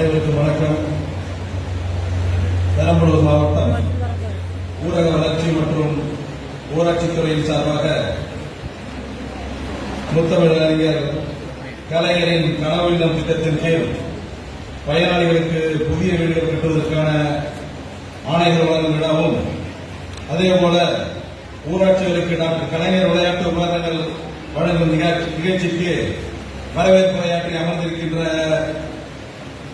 அனைவருக்கும் வணக்கம். பெரம்பலூர் மாவட்டம் ஊரக வளர்ச்சி மற்றும் ஊராட்சித்துறையின் சார்பாக முத்தமிழ் அறிஞர் கலைஞரின் கனவு இல்லம் திட்டத்தின் கீழ் பயனாளிகளுக்கு புதிய வீடுகள் கட்டுவதற்கான ஆணைகள் வழங்கும் விழாவும் அதேபோல ஊராட்சிகளுக்கு டாக்டர் கலைஞர் விளையாட்டு உபகரணங்கள் வழங்கும் நிகழ்ச்சி- நிகழ்ச்சிக்கு வரவேற்புரையாற்றி அமர்ந்திருக்கின்ற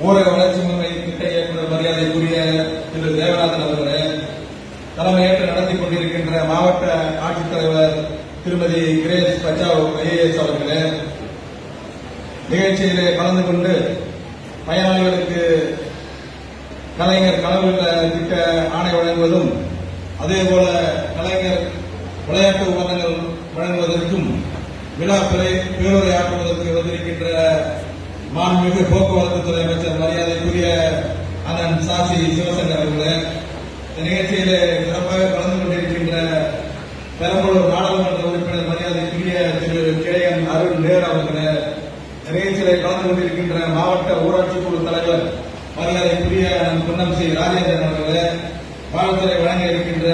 ஊரக வளர்ச்சி முறை திட்ட இயக்குநர் மரியாதைக்குரிய திரு தேவநாதன் அவர்களே தலைமையேற்று நடத்தி கொண்டிருக்கின்ற மாவட்ட ஆட்சித்தலைவர் திருமதி கிரேஸ் பச்சாவ் ஐஏஎஸ் அவர்களே நிகழ்ச்சியிலே கலந்து கொண்டு பயனாளிகளுக்கு கலைஞர் கனவு திட்ட ஆணை வழங்குவதும் அதேபோல கலைஞர் விளையாட்டு உபகரணங்கள் வழங்குவதற்கும் விழாக்களை பிறை பேருரையாற்றுவதற்கு வந்திருக்கின்ற மாண்புமிகு போக்குவரத்து துறை அமைச்சர் மரியாதைக்குரிய அண்ணன் சாசி சிவசங்கர் அவர்களே இந்த நிகழ்ச்சியிலே சிறப்பாக கலந்து கொண்டிருக்கின்ற பெரம்பலூர் நாடாளுமன்ற உறுப்பினர் மரியாதைக்குரிய திரு கே என் அருள் நேர் அவர்களே இந்த நிகழ்ச்சியிலே கலந்து கொண்டிருக்கின்ற மாவட்ட ஊராட்சி குழு தலைவர் மரியாதைக்குரிய பொன்னம் சி ராஜேந்திரன் அவர்களே வாழ்த்துறை வழங்க இருக்கின்ற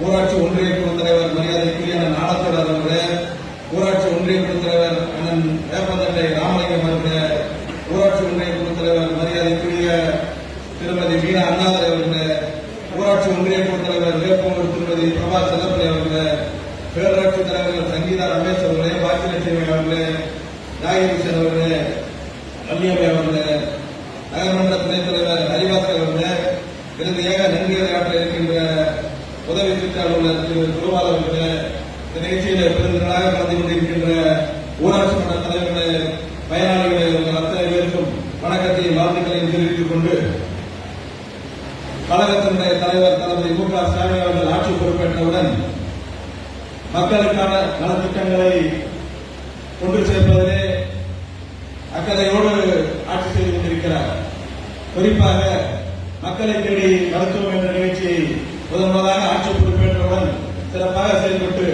ஊராட்சி ஒன்றிய குழு தலைவர் மரியாதைக்குரிய அண்ணன் நாடத்தோடர் அவர்களே ஊராட்சி ஒன்றிய குழு தலைவர் அண்ணன் வேப்பந்தட்டை ராமலிங்கம் அவர்களே ஊராட்சி ஒன்றிய குழு தலைவர் மரியாதைக்குரிய திருமதி மீனா அண்ணாதுரை அவர்களே ஊராட்சி ஒன்றிய விருப்பம் தலைவர் திருமதி பிரபா செல்லப்பள்ளி அவர்களே பேரரசு தலைவர் சங்கீதா ரமேஷ் அவர்களே பாக்கியலட்சுமி அவர்களே நாகேஸ்வரன் அவர்களே வள்ளியம்மை அவர்களே நகர்மன்ற துணைத் தலைவர் ஹரிபாஸ்கர் அவர்களே இருந்து ஏக நன்றியை ஆற்ற இருக்கின்ற உதவி திட்ட அலுவலர் திரு குருவால் அவர்களே இந்த நிகழ்ச்சியில பெருந்திரளாக கலந்து கொண்டிருக்கின்ற ஊராட்சி மன்ற தலைவர்களே பயனாளிகளே உங்கள் அத்தனை பேருக்கும் வணக்கத்தையும் வாழ்த்துக்களையும் தெரிவித்துக் கொண்டு கழகத்தினுடைய தலைவர் தளபதி மு க ஸ்டாலின் அவர்கள் ஆட்சி பொறுப்பேற்றவுடன் மக்களுக்கான நலத்திட்டங்களை கொண்டு சேர்ப்பதிலே அக்கறையோடு ஆட்சி செய்து கொண்டிருக்கிறார். குறிப்பாக மக்களை தேடி மருத்துவம் என்ற நிகழ்ச்சியை முதன் முதலாக ஆட்சி பொறுப்பேற்றவுடன் சிறப்பாக செயல்பட்டு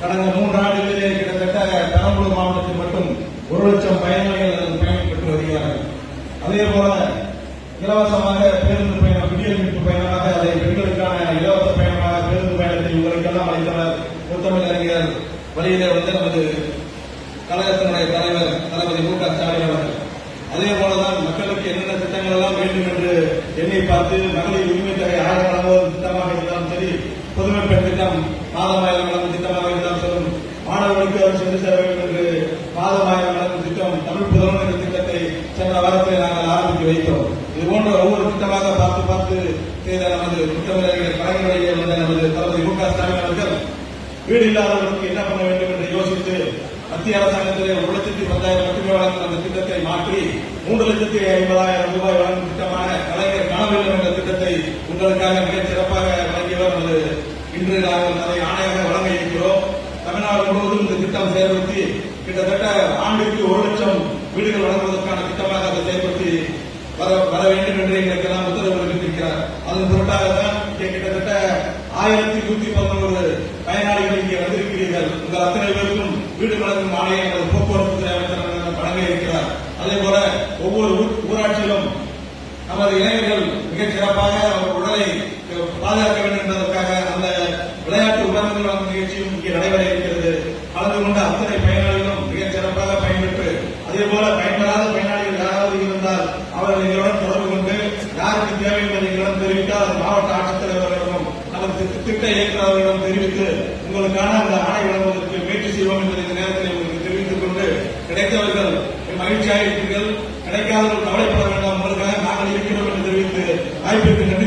கடந்த மூன்று ஆண்டுகளிலே கிட்டத்தட்ட பெரம்பலூர் மாவட்டத்தில் மட்டும் ஒரு லட்சம் பயனாளிகள் அதன் பயணம் பெற்று வருகிறார்கள் அதே போல இலவசமாக பேருந்து பயணம் பயணமாக அதை பெண்களுக்கான இலவச பயணமாக பேருந்து பயணத்தை உங்களுக்கெல்லாம் அளித்தவர் முத்தமிழ் அறிஞர் வழியிலே வந்து நமது கழகத்தினுடைய தலைவர் தளபதி மு க ஸ்டாலின் அவர்கள். அதே போலதான் மக்களுக்கு என்னென்ன திட்டங்கள் எல்லாம் வேண்டும் என்று எண்ணி பார்த்து மகளிர் உரிமை தொகை ஆயிரம் வழங்குவது திட்டமாக இருந்தாலும் சரி புதுமை பெண் திட்டம் மாதமாயிரம் வழங்கும் திட்டமாக இருந்தாலும் சரி மாணவர்களுக்கு அவர் சென்று சேர வேண்டும் என்று மாதமாயிரம் வழங்கும் திட்டம் தமிழ் புதல்வன் என்ற திட்டத்தை சென்ற வாரத்தில் நாங்கள் ஆரம்பித்து வைத்தோம். இது போன்ற ஒவ்வொரு திட்டமாக பார்த்து பார்த்து செய்த நமது திட்டமிடங்களை கலைஞருடைய வந்த நமது தளபதி மு க ஸ்டாலின் அவர்கள் வீடு இல்லாதவர்களுக்கு என்ன பண்ண வேண்டும் என்று யோசித்து மத்திய அரசாங்கத்திலே ஒரு லட்சத்தி பத்தாயிரம் மட்டுமே வழங்கும் அந்த திட்டத்தை மாற்றி மூன்று லட்சத்தி ஐம்பதாயிரம் ரூபாய் வழங்கும் திட்டமான கலைஞர் கனவில்லை என்ற திட்டத்தை உங்களுக்காக மிகச் சிறப்பாக வழங்கியவர் அது இன்று நாங்கள் அதை ஆணையாக வழங்க இருக்கிறோம். தமிழ்நாடு முழுவதும் இந்த திட்டம் செயல்படுத்தி கிட்டத்தட்ட ஆண்டுக்கு ஒரு லட்சம் வீடுகள் வழங்குவதற்கான திட்டமாக அதை செயல்படுத்தி வர வர வேண்டும் என்று எங்களுக்கெல்லாம் உத்தரவு அளித்திருக்கிறார் அதன் பொருட்டாக தான் இங்கே கிட்டத்தட்ட ஆயிரத்தி நூத்தி பதினோரு பயனாளிகள் இங்கே வந்திருக்கிறீர்கள். உங்கள் அத்தனை பேருக்கும் வீடு வழங்கும் ஆணையம் நமது போக்குவரத்து துறை அமைச்சர் வழங்க இருக்கிறார். அதே போல ஒவ்வொரு ஊராட்சியிலும் நமது இளைஞர்கள் மிகச் சிறப்பாக அவர் உடலை பாதுகாக்க வேண்டும் என்பதற்காக அந்த விளையாட்டு உபகரணங்கள் வழங்கும் நிகழ்ச்சியும் இங்கே நடைபெற இருக்கிறது கலந்து கொண்ட அத்தனை பயனாளிகளும் மிகச் சிறப்பாக பயன்பெற்று அதே போல பயன்பெறாத பயனாளிகள் யாராவது இருந்தால் அவர்கள் எங்களுடன் தொடர்பு கொண்டு யாருக்கு தேவை என்பதை எங்களிடம் தெரிவித்தால் அது மாவட்ட ஆட்சித்தலைவர்களிடம் நமது திட்ட- இயக்குநர்களிடம் தெரிவித்து உங்களுக்கான அந்த ஆணை வழங்குவதற்கு முயற்சி செய்வோம் என்பதை இந்த நேரத்தில் உங்களுக்கு தெரிவித்துக் கொண்டு கிடைத்தவர்கள் மகிழ்ச்சியாக இருப்பீர்கள் கிடைக்காதவர்கள் கவலைப்பட வேண்டாம். உங்களுக்காக நாங்கள் இருக்கிறோம் என்று தெரிவித்து வாய்ப்பிற்கு நன்றி